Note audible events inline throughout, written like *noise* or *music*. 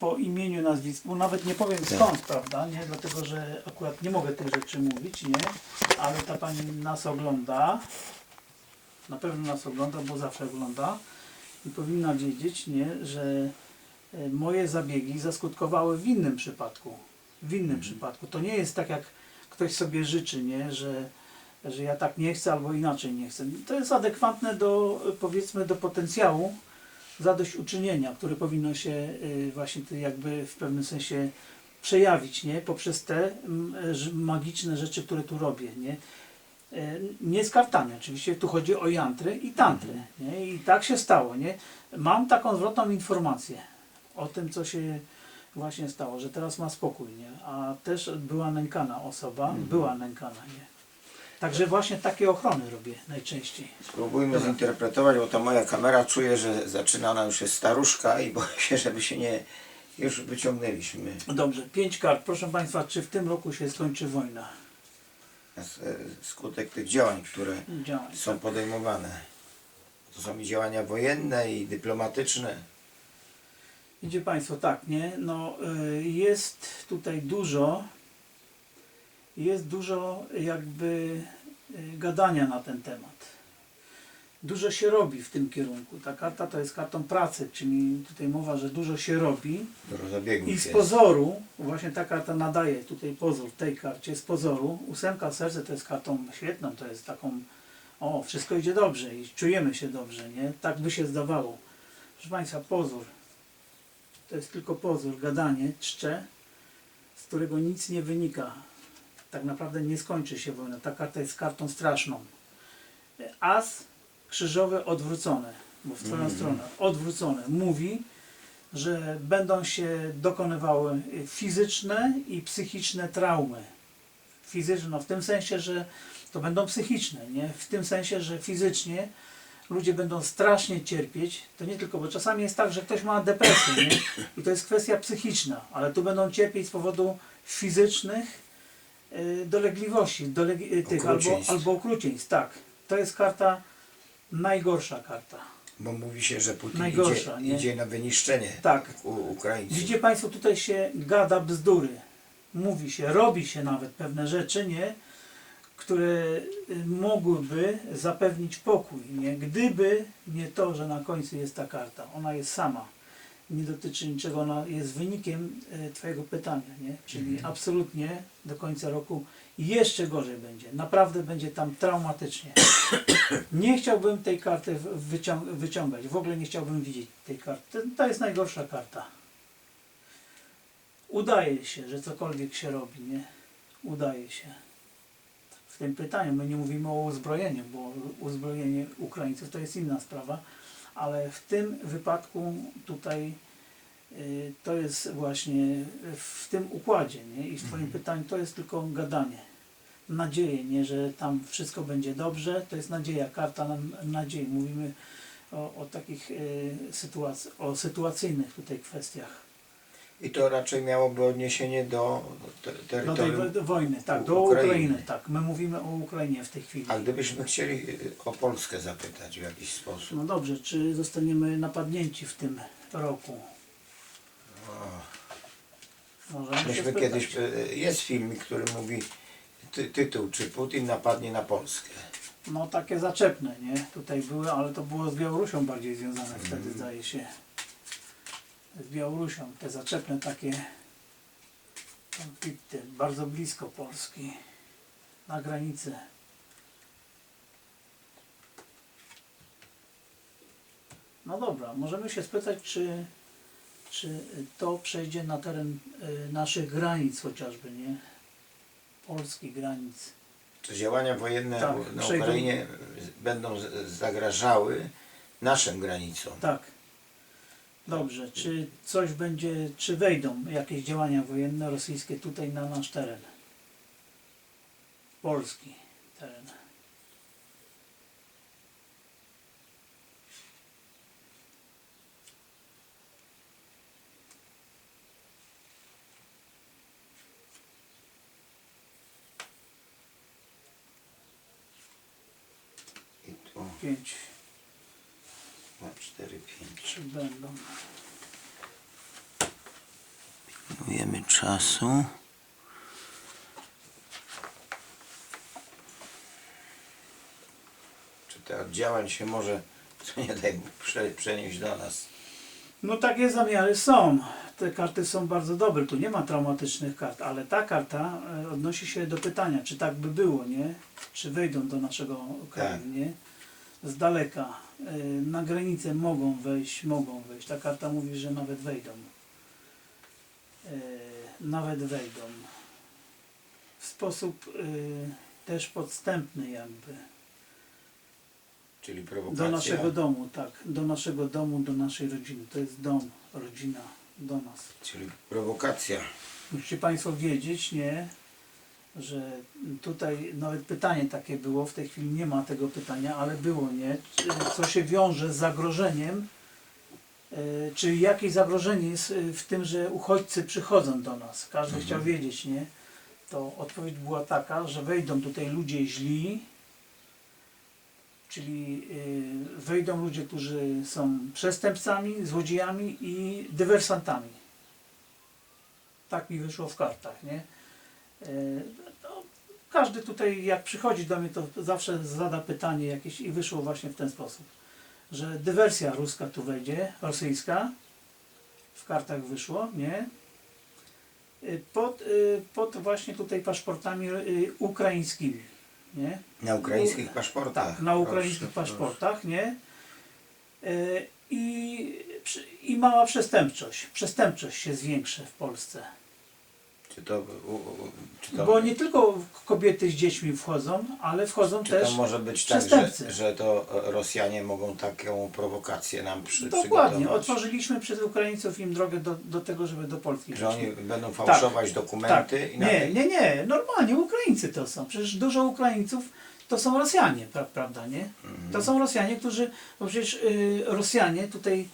po imieniu, nazwisku, nawet nie powiem skąd, prawda, nie, dlatego, że akurat nie mogę tych rzeczy mówić, nie, ale ta pani nas ogląda, na pewno nas ogląda, bo zawsze ogląda. I powinna wiedzieć, nie, że e, moje zabiegi zaskutkowały w innym przypadku, w innym przypadku, to nie jest tak jak ktoś sobie życzy, nie, że że ja tak nie chcę albo inaczej nie chcę. To jest adekwatne do, powiedzmy, do potencjału zadośćuczynienia, które powinno się y, właśnie jakby w pewnym sensie przejawić, nie? Poprzez te magiczne rzeczy, które tu robię, nie? E, Nie z kartami oczywiście, tu chodzi o jantry i tantry, nie? I tak się stało, nie? Mam taką zwrotną informację o tym, co się właśnie stało, że teraz ma spokój, nie? A też była nękana osoba, była nękana, nie? Także właśnie takie ochrony robię najczęściej. Spróbujmy zinterpretować, bo ta moja kamera czuje, że zaczyna ona już jest staruszka i boję się, żeby się nie... Już wyciągnęliśmy. Dobrze, pięć kart. Proszę Państwa, czy w tym roku się skończy wojna? Skutek tych działań, które Działań. są podejmowane. To są i działania wojenne i dyplomatyczne. Idzie Państwo, tak, nie? No, y, jest tutaj dużo, jest dużo jakby y, gadania na ten temat. Dużo się robi w tym kierunku. Ta karta to jest kartą pracy, czyli tutaj mowa, że dużo się robi. Dużo zabiegów I z pozoru, właśnie ta karta nadaje tutaj pozór tej karcie, z pozoru, ósemka serce to jest kartą świetną, to jest taką, o, wszystko idzie dobrze i czujemy się dobrze, nie? Tak by się zdawało. Proszę Państwa, pozór, to jest tylko pozór, gadanie, czcze, z którego nic nie wynika. Tak naprawdę nie skończy się wojna. Ta karta jest kartą straszną. As krzyżowe odwrócone, bo w Twoją stronę, odwrócone, mówi, że będą się dokonywały fizyczne i psychiczne traumy. Fizyczne, no w tym sensie, że to będą psychiczne, nie? W tym sensie, że fizycznie ludzie będą strasznie cierpieć. To nie tylko, bo czasami jest tak, że ktoś ma depresję, nie? I to jest kwestia psychiczna, ale tu będą cierpieć z powodu fizycznych dolegliwości, doleg y, tych albo, Okrucieństw. albo okrucieństw, tak. To jest karta, najgorsza karta. Bo mówi się, że Putin Najgorsza, idzie, nie? idzie na wyniszczenie Tak. u Ukraińców. Widzicie Państwo, tutaj się gada bzdury. Mówi się, robi się nawet pewne rzeczy, nie? które y, mogłyby zapewnić pokój, nie? gdyby nie to, że na końcu jest ta karta. Ona jest sama. Nie dotyczy niczego, ona jest wynikiem y, Twojego pytania, nie? czyli absolutnie do końca roku jeszcze gorzej będzie. Naprawdę będzie tam traumatycznie. *coughs* Nie chciałbym tej karty wycią- wyciągać. W ogóle nie chciałbym widzieć tej karty. To jest najgorsza karta. Udaje się, że cokolwiek się robi, nie? Udaje się. W tym pytaniu my nie mówimy o uzbrojeniu, bo uzbrojenie Ukraińców to jest inna sprawa, ale w tym wypadku tutaj y, to jest właśnie w tym układzie, nie? I w Twoim pytaniu to jest tylko gadanie. Nadzieję, nie, że tam wszystko będzie dobrze, to jest nadzieja, karta nam nadziei. Mówimy o, o takich y, sytuac- o sytuacyjnych tutaj kwestiach. I to raczej miałoby odniesienie do te- Do tej terytorium. wo- wojny, tak, do Ukrainy. Ukrainy, tak. My mówimy o Ukrainie w tej chwili. A gdybyśmy chcieli y, o Polskę zapytać w jakiś sposób. No dobrze, czy zostaniemy napadnięci w tym roku? Możemy się Myśmy spytać. kiedyś, y, jest filmik, który mówi ty, tytuł, czy Putin napadnie na Polskę. No takie zaczepne, nie? Tutaj były, ale to było z Białorusią bardziej związane wtedy, zdaje się. Z Białorusią, te zaczepne takie konflikty, bardzo blisko Polski, na granicy. No dobra, możemy się spytać, czy, czy to przejdzie na teren y, naszych granic chociażby, nie? Polskich granic. Czy działania wojenne Tak, na Ukrainie będą zagrażały naszym granicom? Tak. Dobrze. Czy coś będzie, czy wejdą jakieś działania wojenne rosyjskie tutaj na nasz teren? Polski teren. Pięć. Na 4, 5. Czy będą? Pilnujemy czasu. Czy te oddziałań się może, co nie daj Bóg, prze, przenieść do nas? No takie zamiary są. Te karty są bardzo dobre. Tu nie ma traumatycznych kart, ale ta karta e, odnosi się do pytania, czy tak by było, nie? Czy wejdą do naszego kraju, Tak. nie? Z daleka. E, Na granicę mogą wejść, mogą wejść. Ta karta mówi, że nawet wejdą. E, Nawet wejdą. W sposób e, też podstępny jakby. Czyli prowokacja. Do naszego domu, tak. Do naszego domu, do naszej rodziny. To jest dom, rodzina, do nas. Czyli prowokacja. Musicie Państwo wiedzieć, nie? Że tutaj nawet pytanie takie było, w tej chwili nie ma tego pytania, ale było, nie? Co się wiąże z zagrożeniem, e, czy jakieś zagrożenie jest e, w tym, że uchodźcy przychodzą do nas? Każdy Mhm. chciał wiedzieć, nie? To odpowiedź była taka, że wejdą tutaj ludzie źli, czyli y, wejdą ludzie, którzy są przestępcami, złodziejami i dywersantami. Tak mi wyszło w kartach, nie? Y, no, każdy tutaj jak przychodzi do mnie, to zawsze zada pytanie jakieś i wyszło właśnie w ten sposób, że dywersja ruska tu wejdzie, rosyjska, w kartach wyszło, nie? Y, Pod, y, pod właśnie tutaj paszportami y, ukraińskimi, nie? Na ukraińskich paszportach. Tak, na ukraińskich Proszę, paszportach, nie? E, I, I mała przestępczość. Przestępczość się zwiększy w Polsce. Czy to, u, u, czy to, Bo nie tylko kobiety z dziećmi wchodzą, ale wchodzą czy też. to może być tak, że, przestępcy. że to Rosjanie mogą taką prowokację nam przy, Dokładnie. przygotować? Otworzyliśmy przez Ukraińców im drogę do, do tego, żeby do Polski Że oni będą fałszować dokumenty i na Tak. Nie, nie, nie. Normalnie Ukraińcy to są. Przecież dużo Ukraińców to są Rosjanie, pra, prawda, nie? Mhm. To są Rosjanie, którzy, bo przecież y, Rosjanie tutaj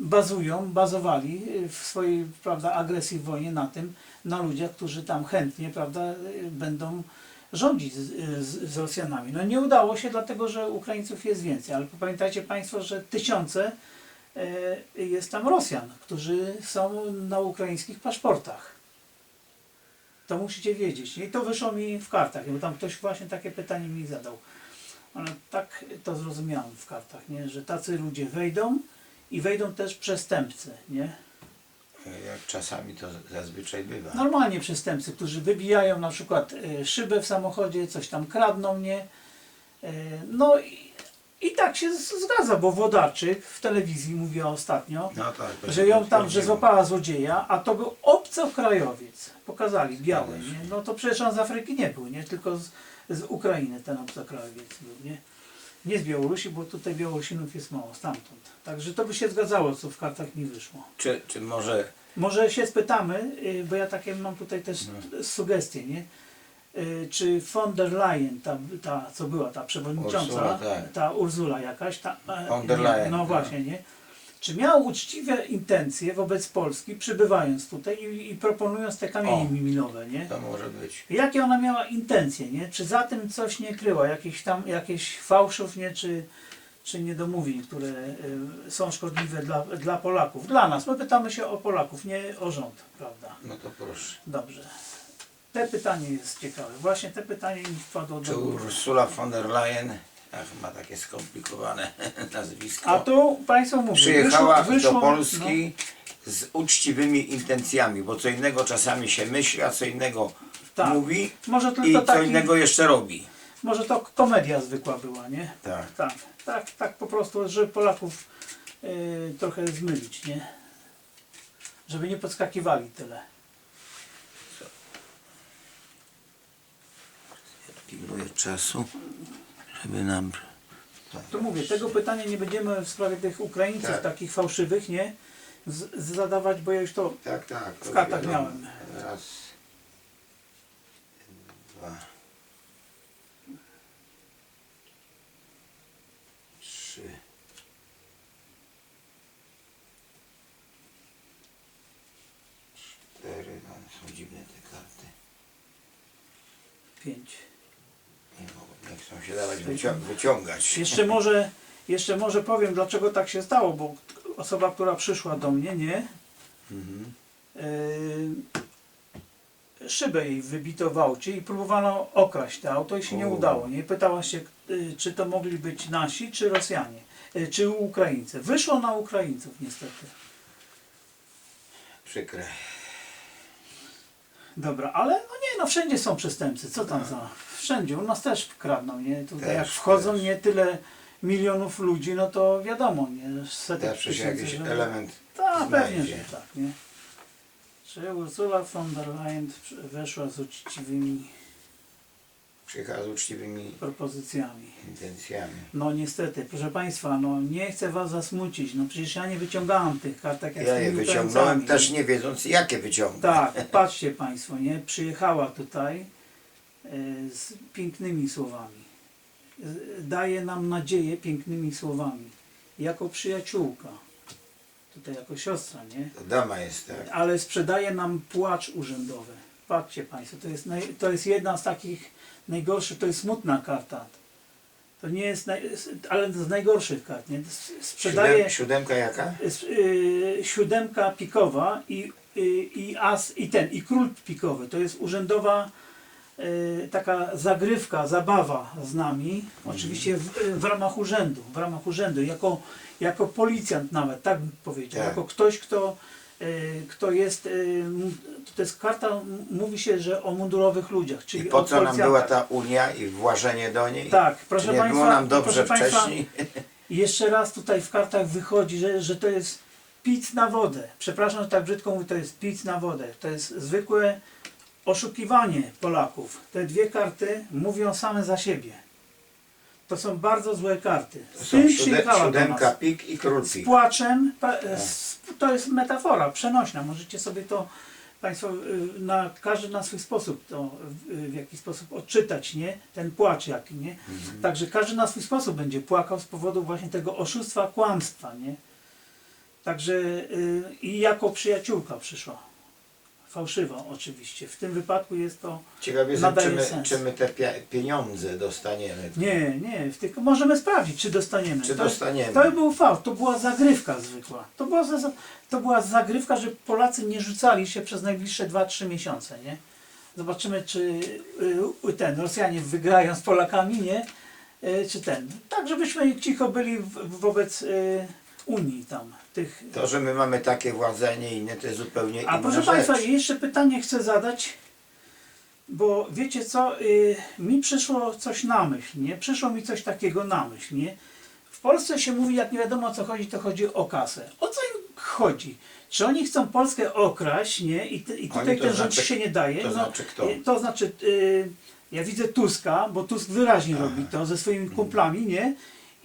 bazują, bazowali y, w swojej, prawda, agresji w wojnie na tym, na ludziach, którzy tam chętnie, prawda, y, będą rządzić z, z, Rosjanami. No nie udało się, dlatego że Ukraińców jest więcej, ale pamiętajcie Państwo, że tysiące y, jest tam Rosjan, którzy są na ukraińskich paszportach. To musicie wiedzieć. I to wyszło mi w kartach, bo tam ktoś właśnie takie pytanie mi zadał. Ale tak to zrozumiałem w kartach, nie? że tacy ludzie wejdą i wejdą też przestępcy. Nie? Jak czasami to zazwyczaj bywa. Normalnie przestępcy, którzy wybijają na przykład e, szybę w samochodzie, coś tam kradną, nie? E, No i, i tak się z- zgadza, bo Wodarczyk w telewizji mówiła ostatnio, No tak, że ją tam, że złapała złodzieja, a to był obcokrajowiec. Pokazali, biały, nie? No to przecież on z Afryki nie był, nie? Tylko z, z Ukrainy ten obcokrajowiec był, nie? Nie z Białorusi, bo tutaj Białorusinów jest mało, stamtąd. Także to by się zgadzało, co w kartach mi wyszło. Czy, czy może Może się spytamy, y, bo ja takie mam tutaj też No. sugestie, nie? Y, Czy von der Leyen, ta, ta co była, ta przewodnicząca, Ursula, tak. ta Urzula jakaś, ta, e, Von der Leyen, no tak. właśnie, nie? Czy miała uczciwe intencje wobec Polski, przybywając tutaj i, i proponując te kamienie O. milowe, nie? to może być? Jakie ona miała intencje, nie? Czy za tym coś nie kryła, jakichś tam, jakichś fałszów, nie? Czy, czy niedomówień, które y, są szkodliwe dla, dla Polaków? Dla nas. My pytamy się o Polaków, nie o rząd, prawda? No to proszę. Dobrze. Te pytanie jest ciekawe. Właśnie te pytanie mi wpadło Czy do głowy. Ursula von der Leyen, ach, ma takie skomplikowane *laughs* nazwisko, A tu Państwo mówią, przyjechała wyszło, wyszło, do Polski z uczciwymi intencjami, bo co innego czasami się myśli, a co innego Tak. mówi No, może i tylko co taki, innego jeszcze robi. może to komedia zwykła była, nie? Tak. Tak, tak, tak po prostu, żeby Polaków y, trochę zmylić, nie? Żeby nie podskakiwali tyle. Pilnuję czasu, żeby nam... To mówię, tego pytania nie będziemy w sprawie tych Ukraińców Tak. takich fałszywych, nie? Z, zadawać, bo ja już to Tak, tak. W kartach wiadomo. miałem. Raz, dwa, trzy, cztery. No, są dziwne te karty. pięć. Nie, nie chcą się dawać wycią wyciągać. Jeszcze może, jeszcze może powiem, dlaczego tak się stało, bo osoba, która przyszła do mnie, nie? Mhm. yy, szybę jej wybito w aucie i próbowano okraść to auto i się nie U. udało. Nie pytała się, yy, czy to mogli być nasi, czy Rosjanie, yy, czy Ukraińcy. Wyszło na Ukraińców niestety. Przykre. Dobra, ale no nie, no wszędzie są przestępcy, co tam za... Wszędzie, u nas też kradną, nie? Tutaj Też, jak wchodzą też. nie tyle milionów ludzi, no to wiadomo, nie? Setek Zawsze się tysięcy, jakiś że- element Tak, pewnie, znajdzie. że tak, nie? Czy Ursula von der Leyen weszła z uczciwymi przyjechała z uczciwymi propozycjami? intencjami. No niestety, proszę Państwa, no nie chcę Was zasmucić, no przecież ja nie wyciągałam tych kartek jak Ja z je tymi wyciągnąłem Ukraińcami. też nie wiedząc jakie wyciągnę. Tak, *laughs* patrzcie Państwo, nie? Przyjechała tutaj e, z pięknymi słowami. Daje nam nadzieję pięknymi słowami. Jako przyjaciółka. Tutaj jako siostra, nie? To dama jest tak. Ale sprzedaje nam płacz urzędowy. Patrzcie Państwo, to jest, naj, to jest jedna z takich najgorszych, to jest smutna karta. To nie jest, naj, ale z najgorszych kart, nie? Sprzedaje Siódem, siódemka jaka? s- y, siódemka pikowa i, y, i as i ten i król pikowy. To jest urzędowa y, taka zagrywka, zabawa z nami. Oczywiście w, w ramach urzędu, w ramach urzędu, jako, jako policjant nawet, tak bym powiedział, Tak. jako ktoś, kto, kto jest, y, to jest karta, mówi się, że o mundurowych ludziach, I czyli po o co nam była ta Unia i włażenie do niej? Tak, Czy proszę nie Państwa, było nam dobrze proszę Państwa, wcześniej? i *laughs* jeszcze raz tutaj w kartach wychodzi, że, że to jest pic na wodę. Przepraszam, że tak brzydko mówię, to jest pic na wodę. To jest zwykłe oszukiwanie Polaków. Te dwie karty mówią same za siebie. To są bardzo złe karty. Z są tym sióde, do siódemka nas. pik i król Z pik. płaczem, pa- z, to jest metafora przenośna. Możecie sobie to Państwo y, na, każdy na swój sposób to y, w jakiś sposób odczytać, nie? Ten płacz jaki, nie? Mhm. Także każdy na swój sposób będzie płakał z powodu właśnie tego oszustwa, kłamstwa, nie? Także y, i jako przyjaciółka przyszła. Fałszywa oczywiście. W tym wypadku jest to Ciekawie jestem, nadaje czy my, sens. czy my te pia- pieniądze dostaniemy. Nie, nie, tylko możemy sprawdzić, czy dostaniemy. Czy to, dostaniemy. To był fałsz, to była zagrywka zwykła. To była, za, to była zagrywka, że Polacy nie rzucali się przez najbliższe 2-3 miesiące, nie? Zobaczymy, czy y, y, ten, Rosjanie wygrają z Polakami, nie? Y, czy ten. Tak, żebyśmy cicho byli w, wobec y, Unii tam, tych To, że my mamy takie władze, a nie inne, to jest zupełnie a inna proszę rzecz. Państwa, jeszcze pytanie chcę zadać, bo wiecie co, y, mi przyszło coś na myśl, nie? Przyszło mi coś takiego na myśl, nie? W Polsce się mówi, jak nie wiadomo o co chodzi, to chodzi o kasę. O co im chodzi? Czy oni chcą Polskę okraść, nie? I, ty, i tutaj Oni to ten rząd znaczy- się nie daje. to znaczy kto? y, To znaczy, y, ja widzę Tuska, bo Tusk wyraźnie robi to ze swoimi kumplami, nie?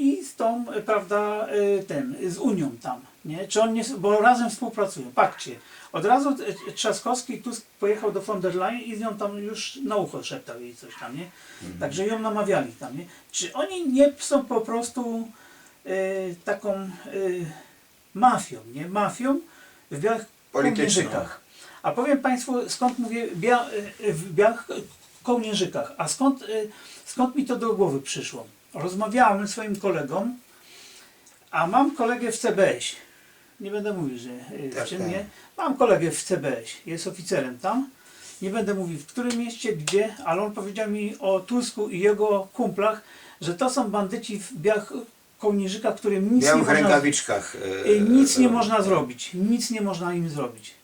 I z tą, y, prawda, y, ten, z Unią tam, nie? Czy on nie, bo razem współpracują. Patrzcie, od razu y, Trzaskowski Tusk pojechał do von der Leyen i z nią tam już na ucho szeptał jej coś tam, nie? Także ją namawiali tam, nie? Czy oni nie są po prostu y, taką y, mafią, nie? Mafią w białych kołnierzykach. A powiem Państwu, skąd mówię bia, w białych kołnierzykach. A skąd, y, skąd mi to do głowy przyszło? Rozmawiałem z swoim kolegą, a mam kolegę w CBS. Nie będę mówił, że y, Tak, czym tak. nie. Mam kolegę w CBS, jest oficerem tam. Nie będę mówił w którym mieście, gdzie, ale on powiedział mi o Tusku i jego kumplach, że to są bandyci w białych kołnierzykach, którym nic nie białych można rękawiczkach. e, Nic nie e, można zrobić. Nic nie można im zrobić.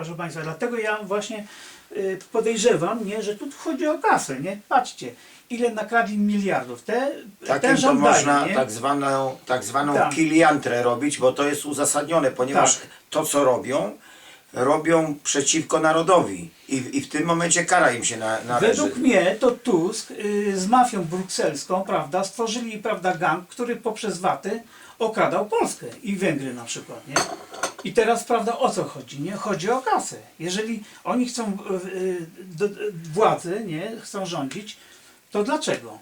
Proszę Państwa, dlatego ja właśnie y, podejrzewam, nie, że tu chodzi o kasę, nie? Patrzcie, ile nakradli miliardów. Te, Takim ten to rząd można daje, nie? tak zwaną, tak zwaną Tak. kiliantrę robić, bo to jest uzasadnione, ponieważ Tak. to co robią, robią przeciwko narodowi i, i w tym momencie kara im się na, należy. Według mnie to Tusk y, z mafią brukselską, prawda, stworzyli, prawda, gang, który poprzez waty okradał Polskę i Węgry na przykład, nie? I teraz, prawda, o co chodzi, nie? Chodzi o kasę. Jeżeli oni chcą y, y, do, władzy, nie, chcą rządzić, to dlaczego?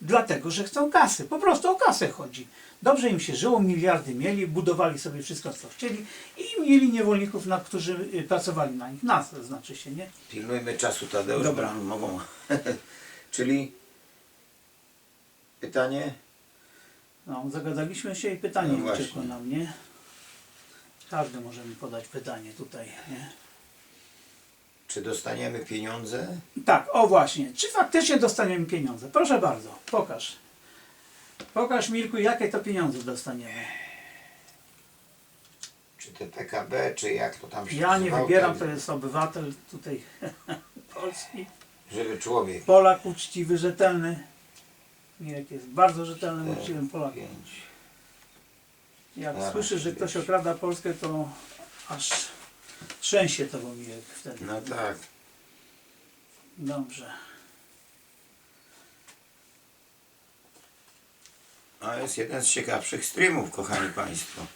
Dlatego, że chcą kasy. Po prostu o kasę chodzi. Dobrze im się żyło, miliardy mieli, budowali sobie wszystko, co chcieli i mieli niewolników, na, którzy y, pracowali na nich. Nas, znaczy się, nie? Pilnujmy czasu Tadeusz, Dobra. mogą. *laughs* Czyli pytanie? No, zagadaliśmy się i pytanie No uciekło nam, nie? Każdy może mi podać pytanie tutaj, nie? Czy dostaniemy pieniądze? Tak, o właśnie. Czy faktycznie dostaniemy pieniądze? Proszę bardzo, pokaż. Pokaż Mirku, jakie to pieniądze dostaniemy. Czy te PKB, czy jak to tam się Ja nie wybieram, ten to jest obywatel tutaj *laughs* Polski. Żywy człowiek. Polak uczciwy, rzetelny. Mirek jest bardzo rzetelnym, uczciwym Polakiem. Jak Zaraz, słyszy, że ktoś okrada Polskę, to aż trzęsie to Mirek wtedy. No tak. Dobrze. A jest jeden z ciekawszych streamów, kochani Państwo.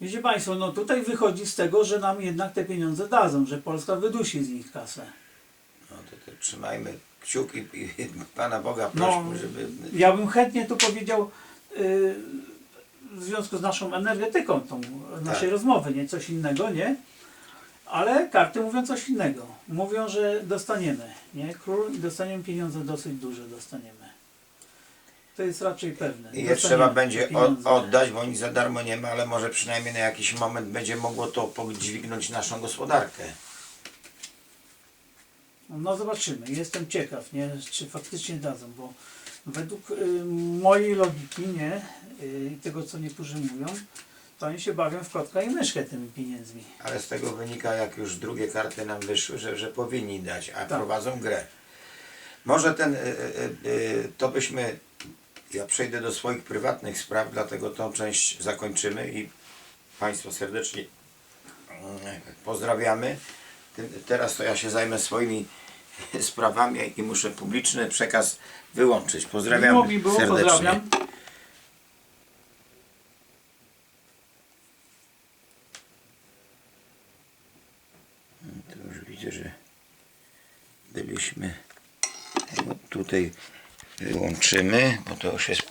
Wiecie Państwo, no tutaj wychodzi z tego, że nam jednak te pieniądze dadzą, że Polska wydusi z nich kasę. No trzymajmy kciuki i *laughs* Pana Boga No. prośmy, żeby... Ja bym chętnie tu powiedział yy, w związku z naszą energetyką, tą naszej Tak. rozmowy, nie coś innego, nie? Ale karty mówią coś innego. Mówią, że dostaniemy, nie? Król i dostaniemy pieniądze dosyć duże, dostaniemy. To jest raczej pewne. I je trzeba będzie oddać, bo nic za darmo nie ma, ale może przynajmniej na jakiś moment będzie mogło to podźwignąć naszą gospodarkę. No zobaczymy. Jestem ciekaw, nie? czy faktycznie dadzą, bo według y, mojej logiki, nie, y, i tego co niektórzy mówią, to oni się bawią w kotka i myszkę tymi pieniędzmi. Ale z tego wynika, jak już drugie karty nam wyszły, że, że powinni dać, a Tak. prowadzą grę. Może ten, y, y, y, to byśmy, ja przejdę do swoich prywatnych spraw, dlatego tą część zakończymy i Państwa serdecznie mm, pozdrawiamy. Tym- Teraz to ja się zajmę swoimi *laughs* sprawami i muszę publiczny przekaz wyłączyć. Pozdrawiam Miło mi było, serdecznie. pozdrawiam. To już widzę, że byliśmy. Tutaj wyłączymy, bo to już jest